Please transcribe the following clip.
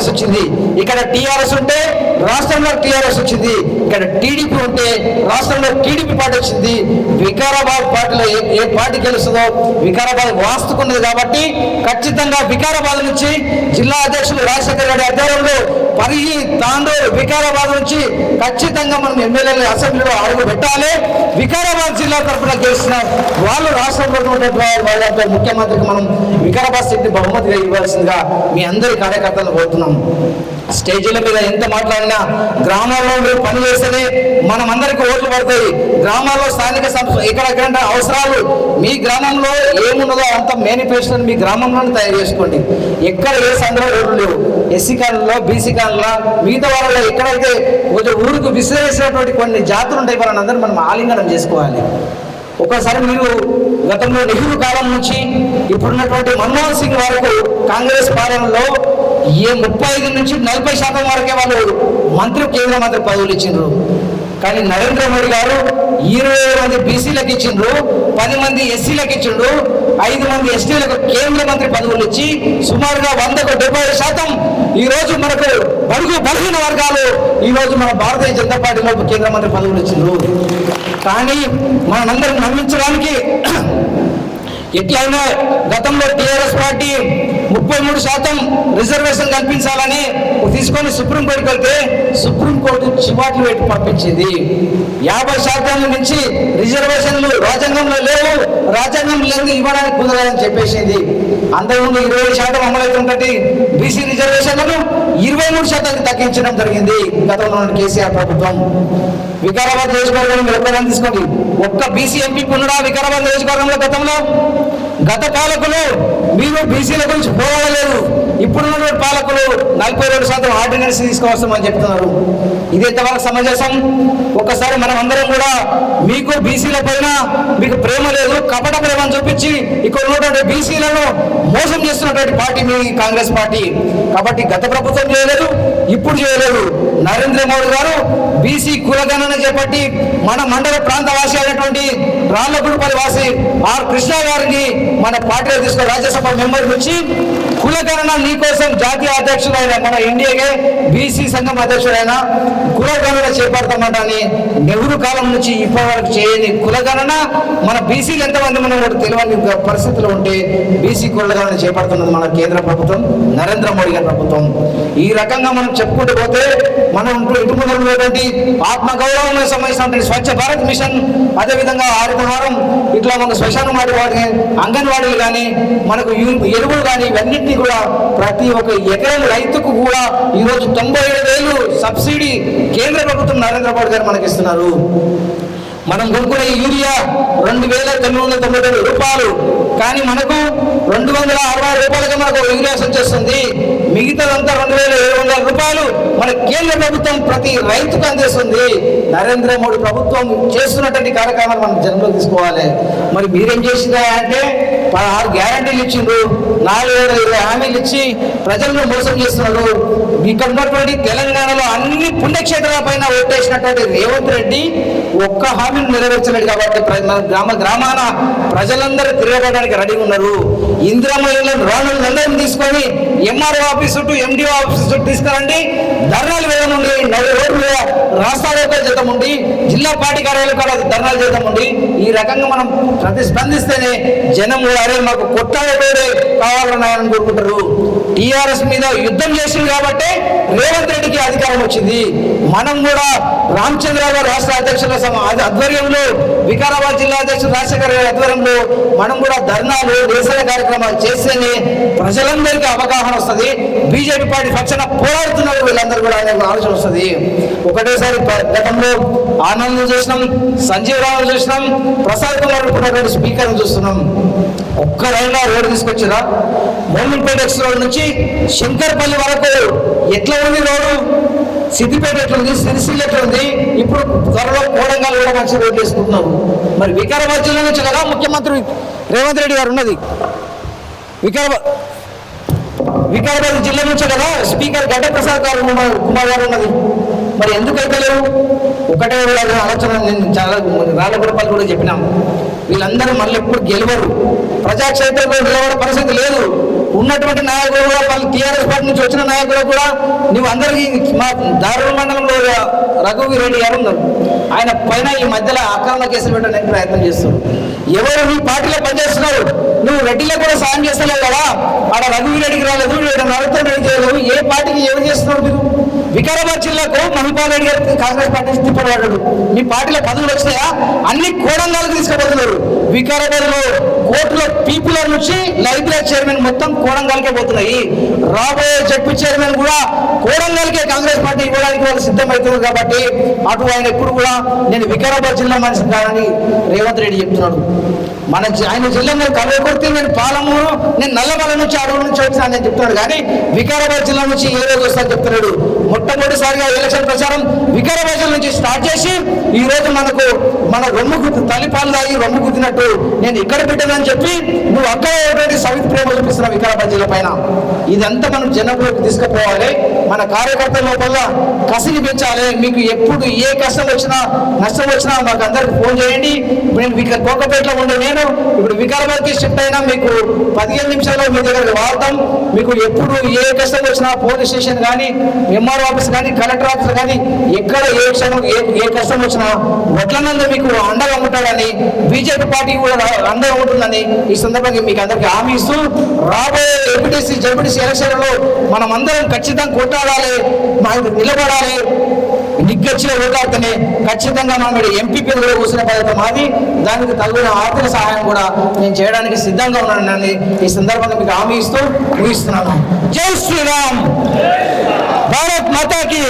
కాంగ్రెస్ వచ్చింది. ఇక్కడ టీఆర్ఎస్ ఉంటే రాష్ట్రంలో టీఆర్ఎస్ వచ్చింది. ఇక్కడ టీడీపీ ఉంటే రాష్ట్రంలో టీడీపీ పార్టీ వచ్చింది. వికారాబాద్ పార్టీలో ఏ ఏ పార్టీ గెలుస్తుందో వికారాబాద్ వాస్తుకున్నది కాబట్టి ఖచ్చితంగా వికారాబాద్ నుంచి జిల్లా అధ్యక్షులు రాజశేఖర్ రెడ్డి ఆధ్వర్యంలో పరిగి తాండూరు వికారాబాద్ నుంచి ఖచ్చితంగా మనం ఎమ్మెల్యేలు అసెంబ్లీలో అడుగు పెట్టాలి వికారాబాద్ జిల్లా తరఫున గెలిచిన వాళ్ళు రాష్ట్రంలో ఉన్నటువంటి ముఖ్యమంత్రికి మనం వికారాబాద్ సీట్ని బహుమతిగా ఇవ్వాల్సిందిగా మీ అందరి కార్యకర్తలు కోరుతున్నాం. స్టేజీల మీద ఎంత మాట్లాడినా గ్రామాల్లో మీరు పని చేస్తేనే మనం అందరికీ ఓట్లు పడతాయి. గ్రామాల్లో స్థానిక సంస్థ ఎక్కడెక్కడ అవసరాలు. మీ గ్రామంలో ఏమున్నదో అంత మేనిఫెస్టోని మీ గ్రామంలోనే తయారు చేసుకోండి. ఎక్కడ ఏ సందర్భ ఓట్లు లేవు. ఎస్సీ కాలంలో బీసీ కాలంలో మిగతా వాళ్ళలో ఎక్కడైతే కొంచెం ఊరికి విసిరేసినటువంటి కొన్ని జాతులు ఉంటాయి వాళ్ళని అందరూ మనం ఆలింగనం చేసుకోవాలి. ఒకసారి మీరు గతంలో నెహ్రూ కాలం నుంచి ఇప్పుడున్నటువంటి మన్మోహన్ సింగ్ వరకు కాంగ్రెస్ పాలనలో ఏ ముప్పై ఐదు నుంచి నలభై శాతం వరకే వాళ్ళు మంత్రి కేంద్ర మంత్రి పదవులు ఇచ్చిండ్రు. కానీ నరేంద్ర మోడీ గారు ఇరవై మంది బీసీలకు ఇచ్చిండ్రు పది మంది ఎస్సీలకు ఇచ్చిండ్రు ఐదు మంది ఎస్టీలకు కేంద్ర మంత్రి పదవులు ఇచ్చి సుమారుగా వందకు డెబ్బై శాతం. ఈ రోజు మనకు బడుగు బలహీన వర్గాలు ఈ రోజు మన భారతీయ జనతా పార్టీలో కేంద్ర మంత్రి పదవులు ఇచ్చిండ్రు. కానీ మనందరం నమ్మించడానికి ఎట్లయినా గతంలో టీఆర్ఎస్ పార్టీ ముప్పై మూడు శాతం రిజర్వేషన్ కల్పించాలని తీసుకొని సుప్రీంకోర్టుకి వెళ్తే సుప్రీంకోర్టు చివాట్లు పెట్టి పంపించింది. యాభై శాతం నుంచి రిజర్వేషన్లు రాజ్యాంగంలో లేవు రాజ్యాంగం లేదు ఇవ్వడానికి కుదరదని చెప్పేసింది. అంతకుముందు ఇరవై శాతం అమలవుతుంటే బీసీ రిజర్వేషన్లను ఇరవై మూడు శాతానికి తగ్గించడం జరిగింది గతంలో కేసీఆర్ ప్రభుత్వం. వికారాబాద్ నియోజకవర్గం మీరు ఒక్కదాన్ని తీసుకోండి ఒక్క బీసీ ఎంపీ ఉన్నాడా వికారాబాద్ నియోజకవర్గంలో గతంలో? గత పాలకులు మీరు బీసీల గురించి పోరాడలేదు. ఇప్పుడున్న పాలకులు నలభై రెండు శాతం ఆర్డినెన్స్ తీసుకువస్తామని చెప్తున్నారు. ఇది ఎంతవరకు సమంజసం? ఒకసారి మనం అందరం కూడా మీకు బీసీల పైన మీకు ప్రేమ లేదు కపట ప్రేమను చూపించి ఇక్కడ ఉన్నటువంటి బీసీలను మోసం చేస్తున్నటువంటి పార్టీ మీ కాంగ్రెస్ పార్టీ. కాబట్టి గత ప్రభుత్వం చేయలేదు ఇప్పుడు చేయలేదు. నరేంద్ర మోడీ గారు బీసీ కులగణన చేపట్టి మన మండల ప్రాంత వాసి అయినటువంటి రాళ్ళగుడిపల్లి వాసి ఆర్ కృష్ణ గారిని మన పార్టీలో తీసుకుని రాజ్యసభ మెంబర్ నుంచి కులగణన నీకోసం జాతీయ అధ్యక్షుడైన మన ఇండియాకే బీసీ సంఘం అధ్యక్షుడైన కులగణన అని నెహ్రూ కాలం నుంచి ఇప్పటి వరకు చేయని కులగణన మన బీసీలు ఎంతమంది మనం కూడా తెలియని పరిస్థితిలో ఉంటే బీసీ కులగణన చేపడుతున్నది మన కేంద్ర ప్రభుత్వం నరేంద్ర మోడీ గారి ప్రభుత్వం. ఈ రకంగా మనం చెప్పుకుంటూ పోతే మనం ఇటు ముందు ఉన్నటువంటి ఆత్మగౌరవం సంబంధించినటువంటి స్వచ్ఛ భారత్ మిషన్ అదేవిధంగా హరితహారం ఇట్లా మన శ్మశాన వాడి వాడి అంగన్వాడీలు కానీ మనకు ఎరువులు కానీ ఇవన్నింటినీ కూడా ప్రతి ఒక్క ఎకరం రైతుకు కూడా ఈరోజు తొంభై ఏడు వేలు సబ్సిడీ కేంద్ర ప్రభుత్వం నరేంద్ర మోడీ గారు మనకి ఇస్తున్నారు మనం కొనుక్కునే యూరియా రెండు వేల తొమ్మిది వందల తొంభై ఏడు రూపాయలు కానీ మనకు రెండు వందల అరవై రూపాయలుగా మనకు యూరియా వచ్చేస్తుంది మిగతాదంతా రెండు వేల ఏడు వందల రూపాయలు మన కేంద్ర ప్రభుత్వం ప్రతి రైతుకు అందిస్తుంది. నరేంద్ర మోడీ ప్రభుత్వం చేస్తున్నటువంటి కార్యక్రమాలు మనం జన్మలో తీసుకోవాలి. మరి మీరేం చేసిందా అంటే ఆరు గ్యారంటీలు ఇచ్చిండ్రు. నాలుగు వేల ఇరవై హామీలు ఇచ్చి ప్రజలను మోసం చేస్తున్నారు. ఇక్కడ ఉన్నటువంటి తెలంగాణలో అన్ని పుణ్యక్షేత్రాల పైన ఓటేసినటువంటి రేవంత్ రెడ్డి ఒక్క హామీని నెరవేర్చలేదు కాబట్టి మన గ్రామ గ్రామాన ప్రజలందరూ తిరగబడడానికి రెడీగా ఉన్నారు. ఇందిరామయ్యలను రాణులందరినీ తీసుకొని ఎంఆర్ఓ ఆఫీస్ చుట్టూ ఎండిఓ ఆఫీస్ చుట్టూ తీసుకురండి. ధర్నాలు వేయనుండి నలభై రోడ్లు మీద రాష్ట్రాలతో చేద్దాం ఉండి జిల్లా పార్టీ కార్యాలయం కూడా ధర్నాలు జీతం ఉండి ఈ రకంగా మనం ప్రతిస్పందిస్తేనే జనం అరే మాకు కొత్త పేరే కావాలని ఆయన కోరుకుంటారు. టీఆర్ఎస్ మీద యుద్ధం చేసింది కాబట్టి రేవంత్ రెడ్డికి అధికారం వచ్చింది. మనం కూడా రామచంద్రరావు రాష్ట్ర అధ్యక్షుల సమ- ఆధ్వర్యంలో వికారాబాద్ జిల్లా అధ్యక్షుడు రాజశేఖర్ గారి ఆధ్వర్యంలో మనం కూడా ధర్నాలు నిరసన కార్యక్రమాలు చేస్తేనే ప్రజలందరికీ అవగాహన వస్తుంది. బీజేపీ పార్టీ పక్షాన పోరాడుతున్నారు వీళ్ళందరూ కూడా అనే ఆలోచన వస్తుంది. ఒకటేసారి గతంలో ఆనందం చూసినాం సంజీవ్ రావు చూసినాం ప్రసాద్ కుమార్ ఉన్నటువంటి స్పీకర్ చూస్తున్నాం. ఒక్కరైనా రోడ్డు తీసుకొచ్చిరా? మోమిన్పేట ఎక్స్ రోడ్ నుంచి శంకర్పల్లి వరకు ఎట్లా ఉంది రోడ్డు? సిద్దిపేట ఎట్లుంది? సిరిసిల్ ఎట్లుంది? ఇప్పుడు త్వరలో కోడంగా కూడా మంచి రోడ్లు వేసుకుంటున్నారు మరి వికారాబాద్ జిల్లా నుంచి కదా ముఖ్యమంత్రి రేవంత్ రెడ్డి గారు ఉన్నది? వికారాబాద్ వికారాబాద్ జిల్లా నుంచే కదా స్పీకర్ గడ్డప్రసాద్ గారు కుమార్ గారు ఉన్నది. మరి ఎందుకైతే లేవు ఒకటే ఆలోచన నేను చాలా రాళ్ళ కూడా చెప్పినాం. వీళ్ళందరూ మళ్ళీ ఎప్పుడు గెలవరు. ప్రజాక్షేత్రంలో నిలబడే పరిస్థితి లేదు. ఉన్నటువంటి నాయకులు కూడా వాళ్ళు టీఆర్ఎస్ పార్టీ నుంచి వచ్చిన నాయకులు కూడా నువ్వు అందరికీ మా దారుణ మండలంలో రఘువీర్ రెడ్డి గారు ఉన్నారు. ఆయన పైన ఈ మధ్యలో ఆక్రమణ కేసులు పెట్టడానికి ప్రయత్నం చేస్తున్నారు ఎవరు నీ పార్టీలో పనిచేస్తున్నారు? నువ్వు రెడ్డిలో కూడా సాయం చేస్తలేవు కదా? ఆడ రఘువీర్ రెడ్డికి రాలేదు ఇక్కడ నడుతో రెడ్డి చేయలేదు ఏ పార్టీకి ఏమి చేస్తున్నారు మీరు? వికారాబాద్ జిల్లాకు మహిపాల్ రెడ్డి గారు కాంగ్రెస్ పార్టీ తిప్పబడ్డాడు. మీ పార్టీలో పదవులు వచ్చినాయా? అన్ని కోడంగాలు తీసుకుపోతున్నారు. వికారాబాద్లో కోర్టులో పీపులర్ నుంచి లైబ్రరీ చైర్మన్ మొత్తం కోడంగల్కే పోతున్నాయి. రాబోయే జడ్పీ చైర్మన్ కూడా కోడంగల్కే కాంగ్రెస్ పార్టీ ఇవ్వడానికి వాళ్ళు సిద్ధమవుతున్నారు కాబట్టి అటు ఆయన ఎప్పుడు కూడా నేను వికారాబాద్ జిల్లా మనిషి కాదని రేవంత్ రెడ్డి చెప్తున్నాడు. మన ఆయన జిల్లా నేను కలవకొడితే నేను పాలమూరు నేను నల్లమల నుంచి అడవుల నుంచి వచ్చినా అని చెప్తున్నాడు. కానీ వికారాబాద్ జిల్లా నుంచి ఏ రోజు వస్తా చెప్తున్నాడు. మొట్టమొదటిసారిగా ఎలక్షన్ ప్రచారం వికారాబాద్ జిల్లా నుంచి స్టార్ట్ చేసి ఈ రోజు మనకు మన రొమ్ము గుద్దు తల్లిపాలు తాగి రొమ్ము గుద్దినట్టు నేను ఇక్కడ పెట్టానని చెప్పి నువ్వు అక్కడ సవిత్ ప్రేమ చూపిస్తున్నావు వికారాబాద్ జిల్లా పైన. ఇదంతా మనం జనంలోకి తీసుకుపోవాలి. మన కార్యకర్తల లోపల కసిని పెంచాలి. మీకు ఎప్పుడు ఏ కష్టం వచ్చినా నష్టం వచ్చినా మాకు అందరికి ఫోన్ చేయండి. మేము నేను కోకపేటలో ఉండే నేను ఇప్పుడు వికారాబాద్కి షిఫ్ట్ అయినా మీకు పదిహేను నిమిషాల్లో మీ దగ్గర వాడతాం మీకు ఎప్పుడు ఏ కష్టం వచ్చినా పోలీస్ స్టేషన్ కానీ ఎంఆర్ ఆఫీస్ కానీ కలెక్టర్ ఆఫీస్ కానీ ఎక్కడ ఏ క్షణం ఏ ఏ కష్టం వచ్చినా వడ్లనందు మీకు అండగా ఉంటాడని బీజేపీ పార్టీ కూడా రా- అండగా ఉంటుందని ఈ సందర్భంగా మీకు అందరికీ హామీ ఇస్తూ రాబోయే ఎంపీటీసీ జడ్పీటీసీ ఎలక్షన్లో మనం అందరం ఖచ్చితంగా కొట్టాడాలి నిలబడాలి. నిగ్గచ్చిన ఓటార్తనే ఖచ్చితంగా మనం ఎంపీ ఎంపీపీ కూడా కూర్చునే పద్ధతి మాది. దానికి తగిన ఆర్థిక సహాయం కూడా నేను చేయడానికి సిద్ధంగా ఉన్నానని ఈ సందర్భంగా మీకు హామీ ఇస్తూ ముగిస్తున్నాను. జై శ్రీరామ్! భారత్ మాతాకి!